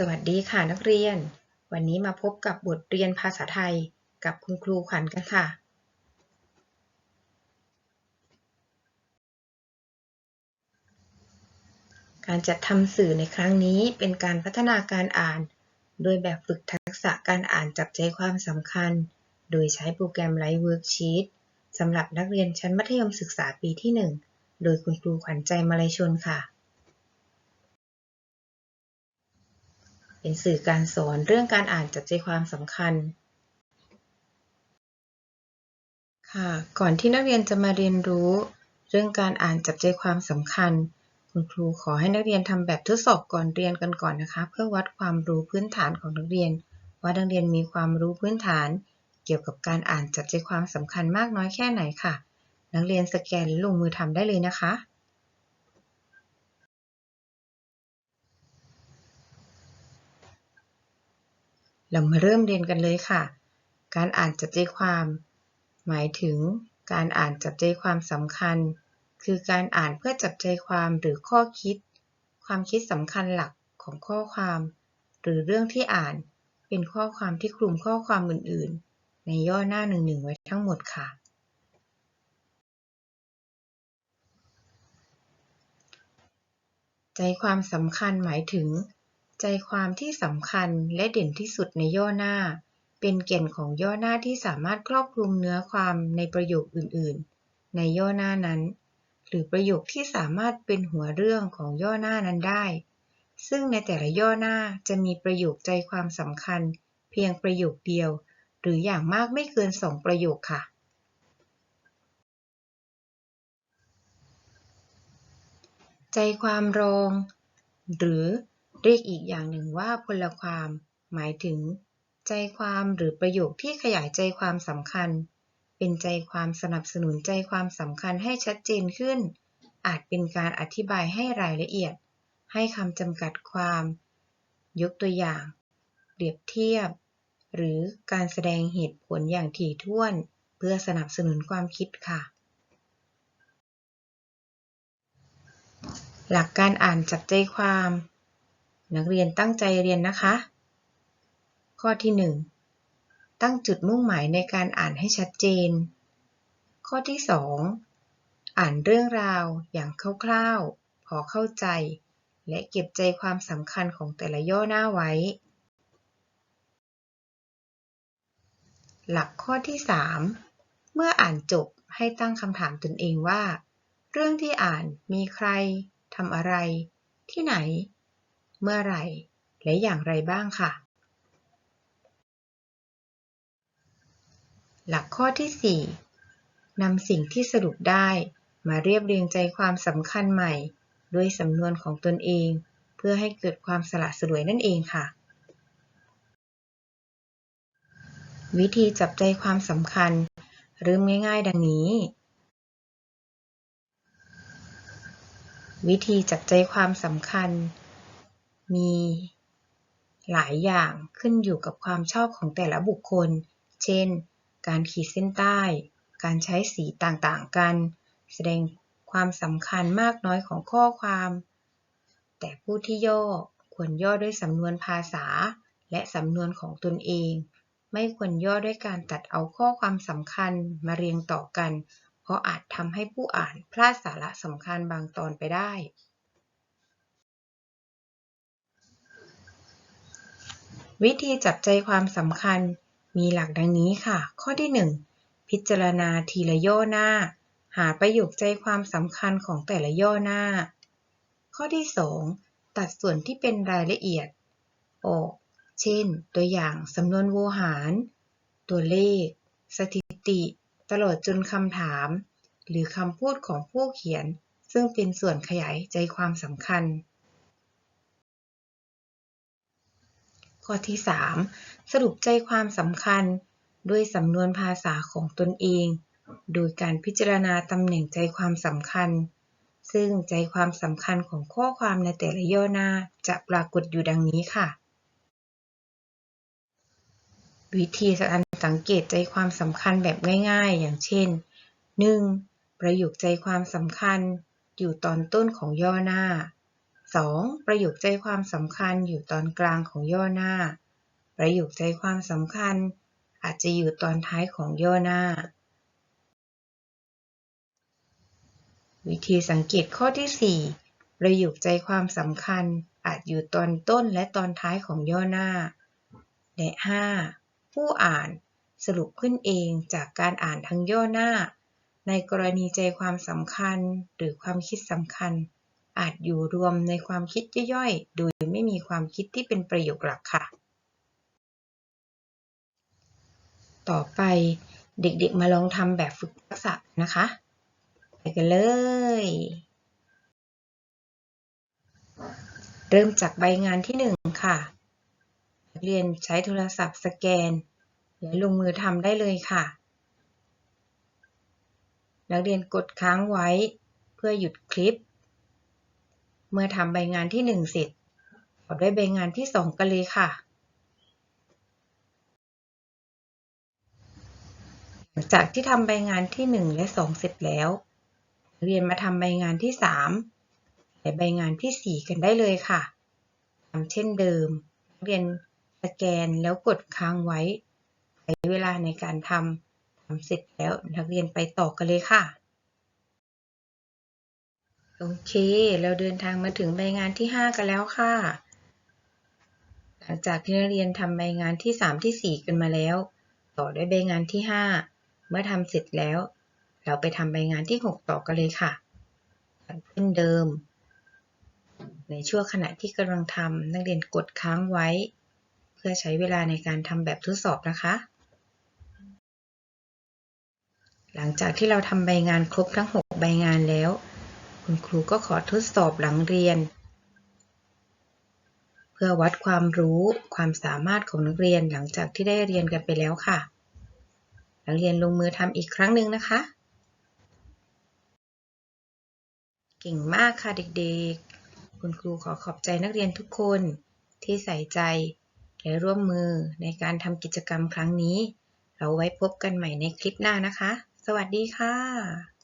สวัสดีค่ะนักเรียน วันนี้มาพบกับบทเรียนภาษาไทยกับคุณครูขวัญกันค่ะ การจัดทำสื่อในครั้งนี้เป็นการพัฒนาการอ่าน โดยแบบฝึกทักษะการอ่านจับใจความสำคัญ โดยใช้โปรแกรมไลฟ์เวิร์กชีตสำหรับนักเรียนชั้นมัธยมศึกษาปีที่ 1 โดยคุณครูขวัญใจมาลัยชนค่ะ เป็นสื่อการสอนเรื่องการอ่านจับใจความสำคัญ ค่ะ ก่อนที่นักเรียนจะมาเรียนรู้ เรื่องการอ่านจับใจความสำคัญ คุณครูขอให้นักเรียนทำแบบทดสอบก่อนเรียนกันก่อนนะคะ เพื่อวัดความรู้พื้นฐานของนักเรียน ว่านักเรียนมีความรู้พื้นฐาน เกี่ยวกับการอ่านจับใจความสำคัญมากน้อยแค่ไหนค่ะ นักเรียนสแกนลงมือทำได้เลยนะคะ เรามาเริ่มเรียนกันเลยค่ะ การอ่านจับใจความ หมายถึงการอ่านจับใจความสำคัญ คือการอ่านเพื่อจับใจความหรือข้อคิด ความคิดสำคัญหลักของข้อความ หรือเรื่องที่อ่านเป็นข้อความที่คลุมข้อความอื่น ๆ ในย่อหน้าหนึ่งๆไว้ทั้งหมดค่ะ ใจความสำคัญหมายถึง ใจความที่สำคัญและเด่นที่สุดในย่อหน้า เป็นเก่นของย่อหน้าที่สามารถครอบคลุมเนื้อความในประโยคอื่น ๆ ในย่อหน้านั้น หรือประโยคที่สามารถเป็นหัวเรื่องของย่อหน้านั้นได้ ซึ่งในแต่ละย่อหน้าจะมีประโยคใจความสำคัญ เพียงประโยคเดียว หรืออย่างมากไม่เกินสองประโยคค่ะใจความรอง หรือ เรียกอีกอย่างหนึ่งว่าพลความ หมายถึง ใจความหรือประโยคที่ขยายใจความสำคัญ เป็นใจความสนับสนุนใจความสำคัญให้ชัดเจนขึ้น อาจเป็นการอธิบายให้รายละเอียด ให้คำจำกัดความ ยกตัวอย่าง เปรียบเทียบ หรือการแสดงเหตุผลอย่างถี่ถ้วน เพื่อสนับสนุนความคิดค่ะ หลักการอ่านจับใจความ นักเรียนตั้งใจเรียนนะคะ ข้อที่ 1 ตั้งจุดมุ่งหมายในการอ่านให้ชัดเจน ข้อที่ 2 อ่านเรื่องราวอย่างคร่าวๆ พอเข้าใจ และเก็บใจความสำคัญของแต่ละย่อหน้าไว้ หลักข้อที่ 3 เมื่ออ่านจบให้ตั้งคำถามตนเองว่า เรื่องที่อ่านมีใครทำอะไร ที่ไหน เมื่อไหร่ และอย่างไรบ้างค่ะ หลักข้อที่ 4นำสิ่งที่สรุปได้มาเรียบเรียงใจความสำคัญใหม่ ด้วยสำนวนของตนเอง เพื่อให้เกิดความสละสลวยนั่นเองค่ะ วิธีจับใจความสำคัญเริ่มง่าย ๆ ดังนี้ วิธีจับใจความสำคัญ มีหลายอย่างขึ้นอยู่กับความชอบของแต่ละบุคคล เช่น การขีดเส้นใต้ การใช้สีต่างๆ กัน แสดงความสำคัญมากน้อยของข้อความ แต่ผู้ที่ย่อควรย่อด้วยสำนวนภาษา และสำนวนของตนเอง ไม่ควรย่อด้วยการตัดเอาข้อความสำคัญมาเรียงต่อกัน เพราะอาจทำให้ผู้อ่านพลาดสาระสำคัญบางตอนไปได้ วิธีจับใจความสำคัญมีหลักดังนี้ค่ะ ข้อที่ 1 พิจารณาทีละย่อหน้า หาประโยคใจความสำคัญของแต่ละย่อหน้า ข้อที่ 2 ตัดส่วนที่เป็นรายละเอียด ออก เช่น ตัวอย่างสำนวนโวหาร ตัวเลข สถิติ ตลอดจนคำถาม หรือคำพูดของผู้เขียน ซึ่งเป็นส่วนขยายใจความสำคัญ ข้อที่ 3 สรุปใจความสำคัญด้วยสำนวนภาษาของตนเอง โดยการพิจารณาตำแหน่งใจความสำคัญ ซึ่งใจความสำคัญของข้อความในแต่ละย่อหน้าจะปรากฏอยู่ดังนี้ค่ะ วิธีการสังเกตใจความสำคัญแบบง่ายๆ อย่างเช่น 1. ประโยคใจความสำคัญอยู่ตอนต้นของย่อหน้า 2. ประโยคใจความสำคัญอยู่ตอนกลางของย่อหน้า ประโยคใจความสำคัญ อาจจะอยู่ตอนท้ายของย่อหน้า วิธีสังเกตข้อที่ 4 ประโยคใจความสำคัญ อาจอยู่ตอนต้นและตอนท้ายของย่อหน้า และ 5. ผู้อ่านสรุปขึ้นเองจากการอ่านทั้งย่อหน้า ในกรณีใจความสำคัญหรือความคิดสำคัญ อาจอยู่รวมในความคิดย่อยๆ โดยไม่มีความคิดที่เป็นประโยคหลักค่ะ ต่อไปเด็กๆมาลองทำแบบฝึกทักษะนะคะ ไปกันเลย เริ่มจากใบงานที่ 1 ค่ะนักเรียนใช้โทรศัพท์สแกน และลงมือทำได้เลยค่ะ นักเรียนกดค้างไว้ เพื่อหยุดคลิป เมื่อทำใบงานที่ 1 เสร็จต่อด้วยใบงานที่ 2 กันเลยค่ะ หลังจากที่ทำใบงานที่ 1 และ 2 เสร็จแล้ว เรียนมาทำใบงานที่ 3 และใบงานที่ 4 กันได้เลยค่ะทำเช่นเดิม เรียนสแกนแล้วกดค้างไว้ใช้เวลาในการทำทำเสร็จแล้วนักเรียนไปต่อกันเลยค่ะ โอเค เราเดินทางมาถึงใบงานที่ 5 กันแล้วค่ะ หลังจากที่นักเรียนทำใบงานที่ 3 ที่ 4 กันมาแล้ว ต่อด้วยใบงานที่ 5 เมื่อทำเสร็จแล้ว เราไปทำใบงานที่ 6 ต่อกันเลยค่ะเช่นเดิม ในช่วงขณะที่กำลังทำนักเรียนกดค้างไว้ เพื่อใช้เวลาในการทำแบบทดสอบนะคะ หลังจากที่เราทำใบงานครบทั้ง 6 ใบงานแล้ว คุณครูก็ขอทดสอบหลังเรียน เพื่อวัดความรู้ความสามารถของนักเรียนหลังจากที่ได้เรียนกันไปแล้วค่ะ นักเรียนลงมือทำอีกครั้งหนึ่งนะคะ เก่งมากค่ะเด็กๆ คุณครูขอขอบใจนักเรียนทุกคนที่ใส่ใจและร่วมมือในการทำกิจกรรมครั้งนี้ เราไว้พบกันใหม่ในคลิปหน้านะคะ สวัสดีค่ะ